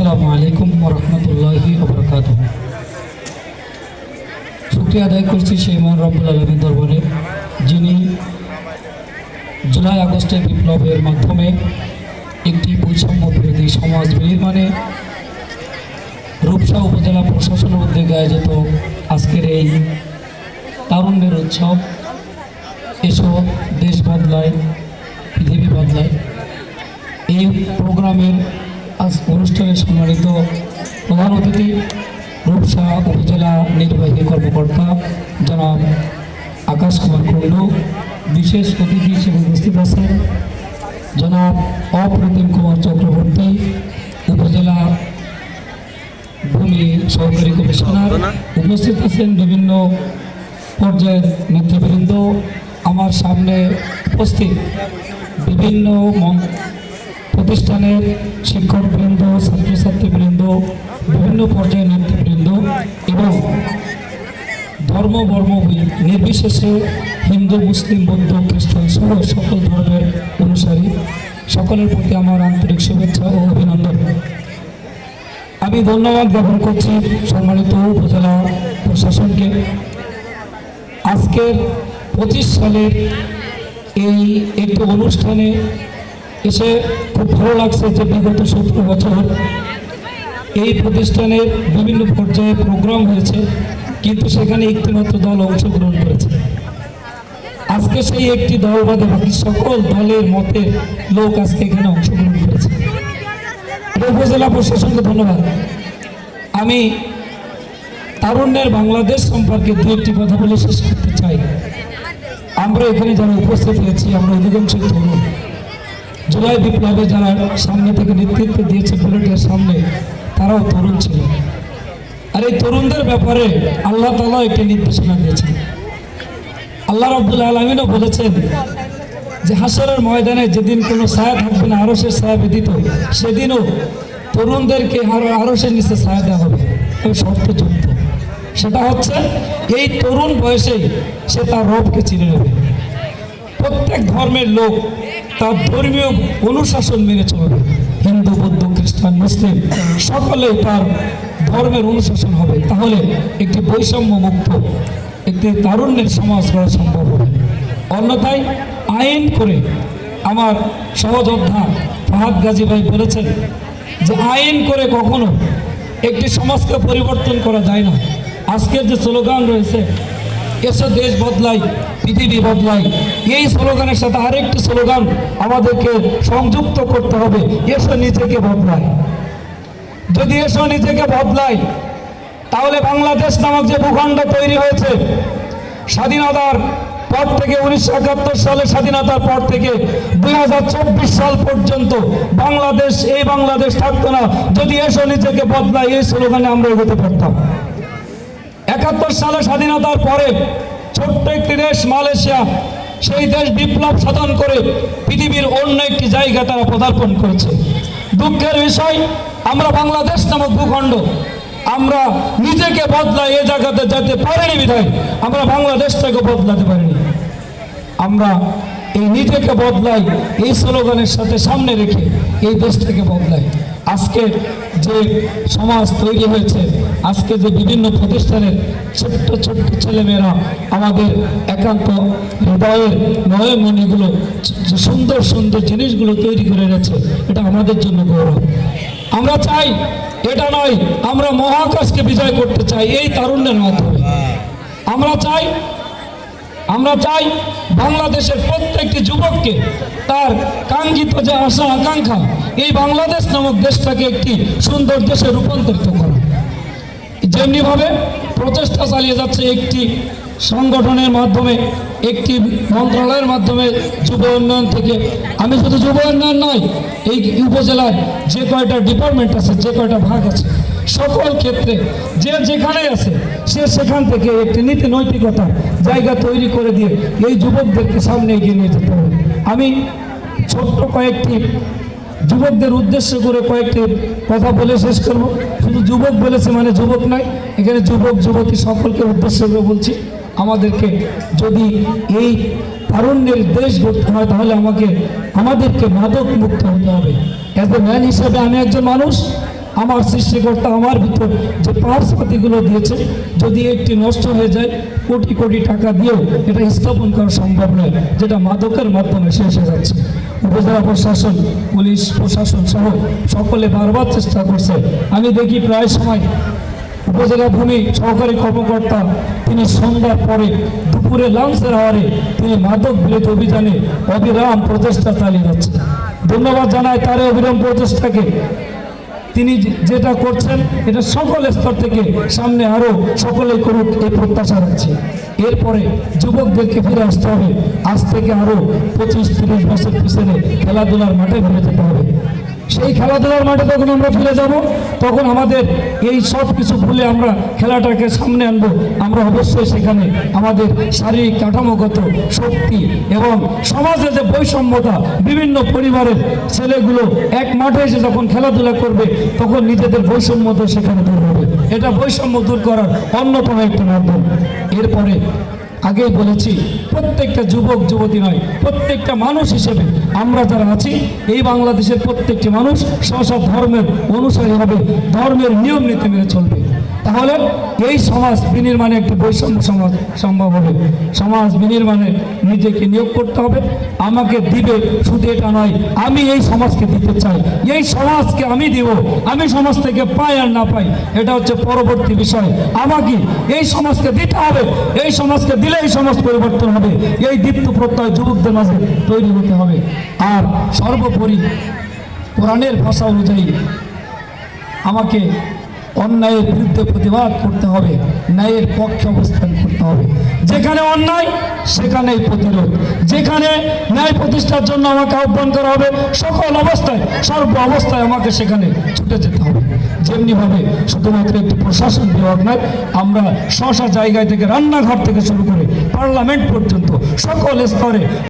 আসসালামু আলাইকুম রহমতুল্লাহি ওবরাকাত শুক্রিয়া আদায় করছি সেই মহান রব্বুল আলমীর দরবারে, যিনি জুলাই আগস্টের বিপ্লবের মাধ্যমে একটি বৈষম্য বিরোধী সমাজ নির্মাণে রূপসা উপজেলা প্রশাসনের উদ্যোগে আয়োজিত আজকের এই তারুণ্যের উৎসব এসব দেশ বদলায়, পৃথিবী বদলায়। এই প্রোগ্রামের আজ অনুষ্ঠানে সম্মানিত প্রধান অতিথি, রূপসা উপজেলা নির্বাহী কর্মকর্তা জনাব আকাশ কুমার কুণ্ডু, বিশেষ অতিথি হিসেবে উপস্থিত আছেন জনাব অপ্রতিম কুমার চক্রবর্তী, উপজেলা ভূমি সহকারী কমিশনার। উপস্থিত আছেন বিভিন্ন পর্যায়ের নেতৃবৃন্দ। আমার সামনে উপস্থিত বিভিন্ন প্রতিষ্ঠানের শিক্ষকবৃন্দ, ছাত্রছাত্রীবৃন্দ, বিভিন্ন পর্যায়ের নেতৃবৃন্দ এবং ধর্ম, বর্ম নির্বিশেষে হিন্দু, মুসলিম, বৌদ্ধ, খ্রিস্টান সহ সকল ধর্মের অনুসারী। সকলের প্রতি আমার আন্তরিক শুভেচ্ছা ও অভিনন্দন। আমি ধন্যবাদ জ্ঞাপন করছি সম্মানিত উপজেলা প্রশাসনকে। আজকের পঁচিশ সালের এই একটি অনুষ্ঠানে এসে খুব ভালো লাগছে যে বিগত সতেরো বছর এই প্রতিষ্ঠানের বিভিন্ন পর্যায়ে প্রোগ্রাম হয়েছে, কিন্তু সেখানে একটিমাত্র দল অংশগ্রহণ করেছে। আজকে সেই একটি দল বাদে বাকি সকল দলের মতে লোক আজকে এখানে অংশগ্রহণ করেছে। উপজেলা প্রশাসনকে ধন্যবাদ। আমি তারুণ্যের বাংলাদেশ সম্পর্কে দু একটি কথা বলে শেষ করতে চাই। আমরা এখানে যারা উপস্থিত হয়েছি, আমরা অধিকাংশ তরুণ। জুলাই বিপ্লবে যারা সামনে থেকে নেতৃত্ব দিয়েছে বুলেটের সামনে, তারাও তরুণ ছিল। আর এই তরুণদের ব্যাপারে আল্লাহ তালা একটি নির্দেশনা দিয়েছেন। আল্লাহ রব্দুল আলমিনও বলেছেন যে হাসরের ময়দানে যেদিন কোনো ছায়া থাকবে না আরসের ছায়া ব্যতীত সেদিনও তরুণদেরকে আরও আরসের নিচে ছায়া দেওয়া হবে। তবে শর্ত যুক্ত। সেটা হচ্ছে এই তরুণ বয়সেই সে তার রবকে চিনে নেবে। প্রত্যেক ধর্মের লোক তার ধর্মীয় অনুশাসন মেনে চলবে। হিন্দু, বৌদ্ধ, খ্রিস্টান, মুসলিম, সকলে তার ধর্মের অনুশাসন হবে। তাহলে একটি বৈষম্য মুক্ত, একটি তারুণ্যের সমাজ করা সম্ভব হবে। অন্যথায় আইন করে আমার সহযোদ্ধা ফাহাদ গাজী ভাই বলেছেন যে আইন করে কখনো একটি সমাজকে পরিবর্তন করা যায় না। আজকের যে স্লোগান রয়েছে, এসো দেশ বদলাই পৃথিবী বদলাই এই স্লোগানের সাথে আরেকটি স্লোগান আমাদেরকে সংযুক্ত করতে হবে, এসো নিজেকে বদলাই যদি এসো নিজেকে বদলাই তাহলে বাংলাদেশ নামক যে ভূখণ্ড তৈরি হয়েছে, স্বাধীনতার পর থেকে উনিশশো একাত্তর সালে স্বাধীনতার পর থেকে দুই হাজার চব্বিশ সাল পর্যন্ত বাংলাদেশ, এই বাংলাদেশ থাকতো না। যদি এসো নিজেকে বদলাই এই স্লোগানে আমরা এগোতে পারতাম। একাত্তর সালে স্বাধীনতার পরে ছোট্ট একটি দেশ মালয়েশিয়া, সেই দেশ বিপ্লব সাধন করে পৃথিবীর অন্য একটি জায়গা তারা পদার্পণ করেছে। দুঃখের বিষয়, আমরা বাংলাদেশ নামক ভূখণ্ড, আমরা নিজেকে বদলাই এ জায়গাতে যেতে পারিনি বিধায়, আমরা বাংলাদেশটাকে বদলাতে পারিনি। আমরা এই নিজেকে বদলাই এই স্লোগানের সাথে সামনে রেখে এই দেশটাকে বদলাই আজকে যে সমাজ তৈরি হয়েছে, আজকে যে বিভিন্ন প্রতিষ্ঠানের ছোট্ট ছোট্ট ছেলেমেয়েরা আমাদের একান্ত হৃদয়ের নয়মণিগুলো, যে সুন্দর সুন্দর জিনিসগুলো তৈরি করে গেছে এটা আমাদের জন্য গৌরব। আমরা চাই এটা নয়, আমরা মহাকাশকে বিজয় করতে চাই এই তারুণ্যের মাধ্যমে। আমরা চাই আমরা চাই বাংলাদেশের প্রত্যেকটি যুবককে তার কাঙ্ক্ষিত যে আশা, আকাঙ্ক্ষা, এই বাংলাদেশ নামক দেশটাকে একটি সুন্দর দেশে রূপান্তরিত করা। যেমনিভাবে প্রচেষ্টা চালিয়ে যাচ্ছে একটি সংগঠনের মাধ্যমে, একটি মন্ত্রণালয়ের মাধ্যমে যুব উন্নয়ন থেকে। আমি শুধু যুব উন্নয়ন নয়, এই উপজেলার যে কয়টা ডিপার্টমেন্ট আছে, যে কয়টা ভাগ আছে সকল ক্ষেত্রে যে যেখানে আছে, সে সেখান থেকে একটি নীতি নৈতিকতা জায়গা তৈরি করে দিয়ে এই যুবকদেরকে সামনে এগিয়ে নিয়ে যেতে হবে। আমি ছোট্ট কয়েকটি যুবকদের উদ্দেশ্য করে কয়েকটি কথা বলে শেষ করব। শুধু যুবক বলেছে মানে যুবক নয়, এখানে যুবক, যুবতী সকলকে উদ্দেশ্য করে বলছি, আমাদেরকে যদি এই তারুণ্যের দেশ গড়তে হয়, তাহলে আমাকে, আমাদেরকে মাদক মুক্ত হতে হবে। অ্যাজ এ ম্যান হিসাবে আমি একজন মানুষ আমার সৃষ্টিকর্তা আমার ভিতর যে পার্সপাতিগুলো দিয়েছে, যদি একটি নষ্ট হয়ে যায়, কোটি কোটি টাকা দিয়েও এটা স্থাপন করা সম্ভব নয়, যেটা মাদকের মাধ্যমে শেষ হয়ে যাচ্ছে। উপজেলা প্রশাসন, পুলিশ প্রশাসন সহ সকলে বারবার চেষ্টা করছে। আমি দেখি প্রায় সময় উপজেলা ভূমি সহকারী কর্মকর্তা, তিনি সন্ধ্যার পরে দুপুরে লাঞ্চের আওয়ারে তিনি মাদক বিরোধী অভিযানে অবিরাম প্রচেষ্টা চালিয়ে যাচ্ছেন। ধন্যবাদ জানাই তার অবিরাম প্রচেষ্টাকে। তিনি যেটা করছেন, এটা সকল স্তর থেকে সামনে আরও সকলেই করুক এই প্রত্যাশা রাখছে। এরপরে যুবকদেরকে ফিরে আসতে হবে। আজ থেকে আরও পঁচিশ তিরিশ বছর পিছনে খেলাধুলার মাঠে ফিরে যেতে হবে। সেই খেলাধুলার মাঠে যখন আমরা ফিরে যাব, তখন আমাদের এই সব কিছু ভুলে আমরা খেলাটাকে সামনে আনব। আমরা অবশ্যই সেখানে আমাদের শারীরিক কাঠামোগত শক্তি এবং সমাজে যে বৈষম্যতা, বিভিন্ন পরিবারের ছেলেগুলো এক মাঠে এসে যখন খেলাধুলা করবে, তখন নিজেদের বৈষম্যতা সেখানে দূর হবে। এটা বৈষম্য দূর করার অন্যতম একটা মাধ্যম। এরপরে আগেই বলেছি, প্রত্যেকটা যুবক, যুবতী নয়, প্রত্যেকটা মানুষ হিসেবে আমরা যারা আছি, এই বাংলাদেশের প্রত্যেকটি মানুষ সব ধর্মের অনুসারী হবে, ধর্মের নিয়ম নীতি মেনে চলবে। তাহলে এই সমাজ বিনির্মাণে একটি বৈষম্য সমাজ সম্ভব হবে। সমাজ বিনির্মাণে নিজেকে নিয়োগ করতে হবে। আমাকে দিবে শুধু এটা নয়, আমি এই সমাজকে দিতে চাই। এই সমাজকে আমি দিব, আমি সমাজ থেকে পাই আর না পাই, এটা হচ্ছে পরবর্তী বিষয়। আমাকে এই সমাজকে দিতে হবে, এই সমাজকে দিলে এই সমাজ পরিবর্তন হবে। এই দীপ্ত প্রত্যয় যুবকদের মাঝে তৈরি হতে হবে। আর সর্বোপরি কোরআনের ভাষা অনুযায়ী আমাকে অন্যায়ের বিরুদ্ধে প্রতিবাদ করতে হবে, ন্যায়ের পক্ষে অবস্থান করতে হবে। যেখানে অন্যায়, সেখানেই প্রতিরোধ। যেখানে ন্যায় প্রতিষ্ঠার জন্য আমাকে আহ্বান করা হবে, সকল অবস্থায়, সর্ব অবস্থায় আমাকে সেখানে ছুটে যেতে হবে। যেমনিভাবে শুধুমাত্র একটি প্রশাসন বিভাগ নয়, আমরা স্ব জায়গায় থেকে রান্নাঘর থেকে শুরু করে পার্লামেন্ট পর্যন্ত সকল স্তরে